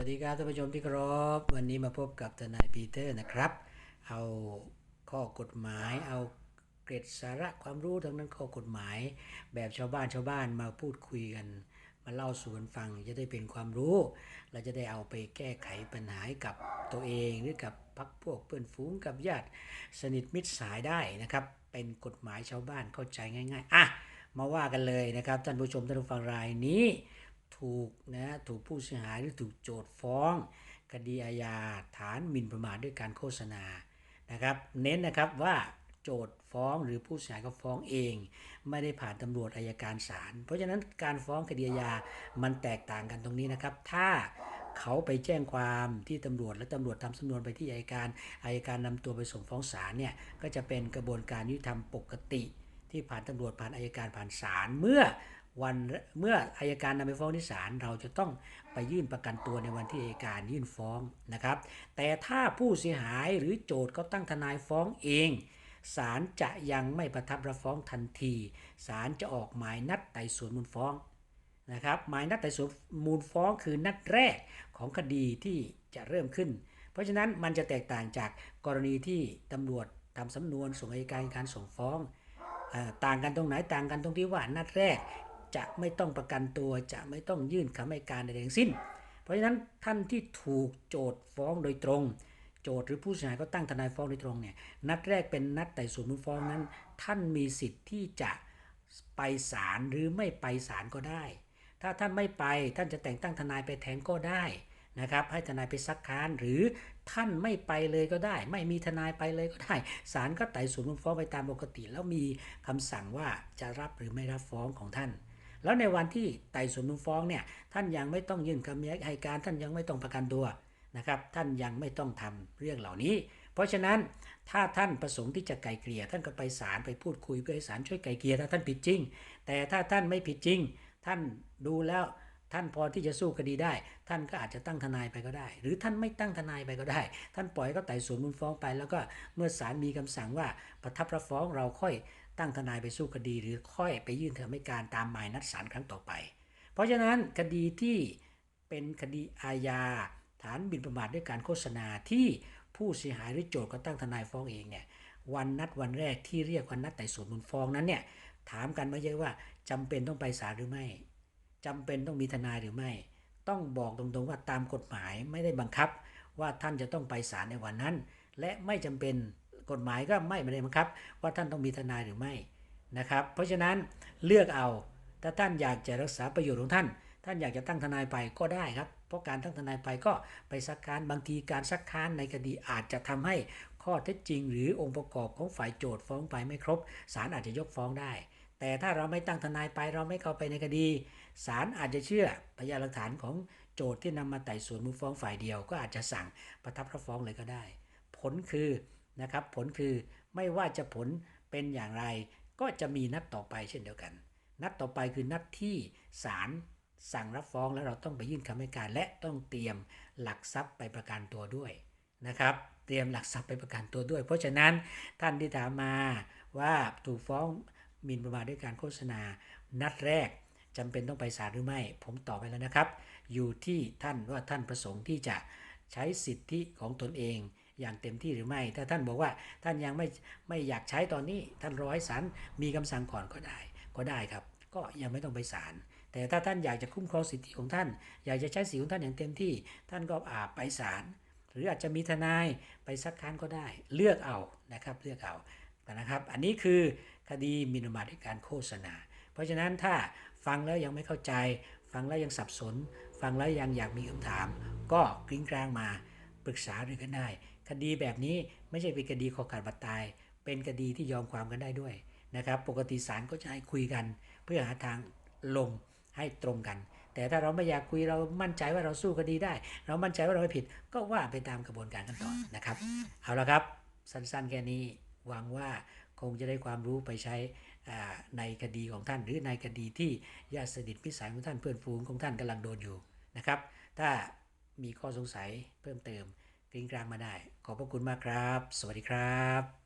วัสดีครับท่านผู้ชมที่เคารพวันนี้มาพบกับทนายปีเตอร์นะครับ เอาข้อกฎหมายเอาเกร็ดสาระความรู้ทั้งนั้นข้อกฎหมาย แบบชาวบ้านชาวบ้านมาพูดคุยกัน มาเล่าสู่กันฟังจะได้เป็นความรู้ เราจะได้เอาไปแก้ไขปัญหากับตัวเองหรือกับพักพวกเพื่อนฝูงกับญาติสนิทมิตรสายได้นะครับ เป็นกฎหมายชาวบ้านเข้าใจง่าย ๆอะมาว่ากันเลยนะครับท่านผู้ชมท่านผู้ฟังรายนี้ ถูกนะถูกผู้เสียหายหรือถูกโจทฟ้อง คดีอาญาฐานหมิ่นประมาทด้วยการโฆษณานะครับ เน้นนะครับว่าโจทฟ้องหรือผู้เสียหายก็ฟ้องเอง ไม่ได้ผ่านตำรวจอายการศาลเพราะฉะนั้นการฟ้องคดีอาญามันแตกต่างกันตรงนี้นะครับ ถ้าเขาไปแจ้งความที่ตำรวจและตำรวจทำสำนวนไปที่อายการอายการนำตัวไปส่งฟ้องศาลเนี่ยก็จะเป็นกระบวนการยุติธรรมปกติ ที่ผ่านตำรวจผ่านอายการผ่านศาลเมื่อ วันเมื่ออายการนำไปฟ้องที่ศาลเราจะต้องไปยื่นประกันตัวในวันที่อายการยื่นฟ้องนะครับ แต่ถ้าผู้เสียหายหรือโจทก์เขาตั้งทนายฟ้องเองศาลจะยังไม่ประทับรับฟ้องทันทีศาลจะออกหมายนัดไต่สวนมูลฟ้องนะครับหมายนัดไต่สวนมูลฟ้องคือนัดแรกของคดีที่จะเริ่มขึ้น เพราะฉะนั้นมันจะแตกต่างจากกรณีที่ตำรวจทำสำนวนส่งอัยการการส่งฟ้องต่างกันตรงไหนต่างกันตรงที่ว่านัดแรก จะไม่ต้องประกันตัวจะไม่ต้องยื่นคำให้การใดๆทั้งสิ้น เพราะฉะนั้นท่านที่ถูกโจทฟ้องโดยตรง โจทหรือผู้เสียหายก็ตั้งทนายฟ้องโดยตรงเนี่ยนัดแรกเป็นนัดไต่สวนมูลฟ้องนั้น ท่านมีสิทธิ์ที่จะไปศาลหรือไม่ไปศาลก็ได้ ถ้าท่านไม่ไปท่านจะแต่งตั้งทนายไปแทนก็ได้นะครับให้ทนายไปซักค้านหรือท่านไม่ไปเลยก็ได้ ไม่มีทนายไปเลยก็ได้ศาลก็ไต่สวนมูลฟ้องไปตามปกติ แล้วมีคำสั่งว่าจะรับหรือไม่รับฟ้องของท่าน แล้วในวันที่ไต่สวนมูลฟ้องเนี่ยท่านยังไม่ต้องยื่นคำให้การ ท่านยังไม่ต้องประกันตัวนะครับ ท่านยังไม่ต้องทำเรื่องเหล่านี้ เพราะฉะนั้นถ้าท่านประสงค์ที่จะไกลเกลี่ยท่านก็ไปศาลไปพูดคุยเพื่อให้ศาลช่วยไกลเกลี่ยถ้าท่านผิดจริง แต่ถ้าท่านไม่ผิดจริง ท่านดูแล้วท่านพอที่จะสู้คดีได้ ท่านก็อาจจะตั้งทนายไปก็ได้ หรือท่านไม่ตั้งทนายไปก็ได้ ท่านปล่อยให้เขาไต่สวนมูลฟ้องไป แล้วก็เมื่อศาลมีคำสั่งว่าประทับรับฟ้องเราค่อย ตั้งทนายไปสู้คดีหรือค่อยไปยื่นคำให้การตามหมายนัดศาลครั้งต่อไป เพราะฉะนั้นคดีที่เป็นคดีอาญาฐานบินประมาทด้วยการโฆษณาที่ผู้เสียหายหรือโจทก์ก็ตั้งทนายฟ้องเองเนี่ยวันนัดวันแรกที่เรียกวันนัดไต่สวนมูลฟ้องนั้นเนี่ยถามกันมาเยอะว่าจำเป็นต้องไปศาลหรือไม่จำเป็นต้องมีทนายหรือไม่ ต้องบอกตรงๆว่าตามกฎหมายไม่ได้บังคับ ว่าท่านจะต้องไปศาลในวันนั้น และไม่จำเป็น กฎหมายก็ไม่ได้บังคับ ว่าท่านต้องมีทนายหรือไม่นะครับ เพราะฉะนั้นเลือกเอาถ้าท่านอยากจะรักษาประโยชน์ของท่าน ท่านอยากจะตั้งทนายไปก็ได้ครับ เพราะการตั้งทนายไปก็ไปซักค้านบางทีการซักค้านในคดีอาจจะทำให้ข้อเท็จจริง หรือองค์ประกอบของฝ่ายโจทย์ฟ้องไปไม่ครบศาลอาจจะยกฟ้องได้ แต่ถ้าเราไม่ตั้งทนายไปเราไม่เข้าไปในคดีศาลอาจจะเชื่อพยานหลักฐานของโจทย์ที่นำมาไต่สวนมูลฟ้องฝ่ายเดียวก็อาจจะสั่งประทับรับฟ้องเลยก็ได้ ผลคือ นะครับ ผลคือไม่ว่าจะผลเป็นอย่างไร ก็จะมีนัดต่อไปเช่นเดียวกัน นัดต่อไปคือนัดที่ศาลสั่งรับฟ้องแล้วเราต้องไปยื่นคำให้การและต้องเตรียมหลักทรัพย์ไปประกันตัวด้วยนะครับ เตรียมหลักทรัพย์ไปประกันตัวด้วย เพราะฉะนั้นท่านที่ถามมาว่าถูกฟ้องหมิ่นประมาทด้วยการโฆษณา นัดแรกจำเป็นต้องไปศาลหรือไม่ ผมตอบไปแล้วนะครับ อยู่ที่ท่านว่าท่านประสงค์ที่จะใช้สิทธิของตนเอง อย่างเต็มที่หรือไม่ ถ้าท่านบอกว่าท่านยังไม่ไม่อยากใช้ตอนนี้ท่านรอให้ศาลมีคำสั่งก่อนก็ได้ก็ได้ครับ ก็ยังไม่ต้องไปศาลแต่ถ้าท่านอยากจะคุ้มครองสิทธิของท่าน อยากจะใช้สิทธิของท่านอย่างเต็มที่ ท่านก็อาไปศาลหรืออาจจะมีทนายไปซักค้านก็ได้ เลือกเอานะครับเลือกเอานะครับ อันนี้คือคดีมินมาทด้วยการโฆษณา เพราะฉะนั้นถ้าฟังแล้วยังไม่เข้าใจ ฟังแล้วยังสับสน ฟังแล้วยังอยากมีคำถาม ก็กริ้งกลางมาปรึกษาด้วยกันได้ คดีแบบนี้ไม่ใช่เป็นคดีขอขาดบัตรตาย เป็นคดีที่ยอมความกันได้ด้วยนะครับปกติศาลก็จะให้คุยกัน เพื่อหาทางลงให้ตรงกัน แต่ถ้าเราไม่อยากคุยเรามั่นใจว่าเราสู้คดีได้ เรามั่นใจว่าเราไม่ผิดก็ว่าไปตามกระบวนการขั้นต่อนะครับเอาละครับสั้นๆแค่นี้หวังว่าคงจะได้ความรู้ไปใช้ในคดีของท่าน หรือในคดีที่ญาติสนิทพิสัยของท่านเพื่อนฝูงของท่านกำลังโดนอยู่นะครับ ถ้ามีข้อสงสัยเพิ่มเติม กริ้งกลางมาได้ ขอบพระคุณมากครับ สวัสดีครับ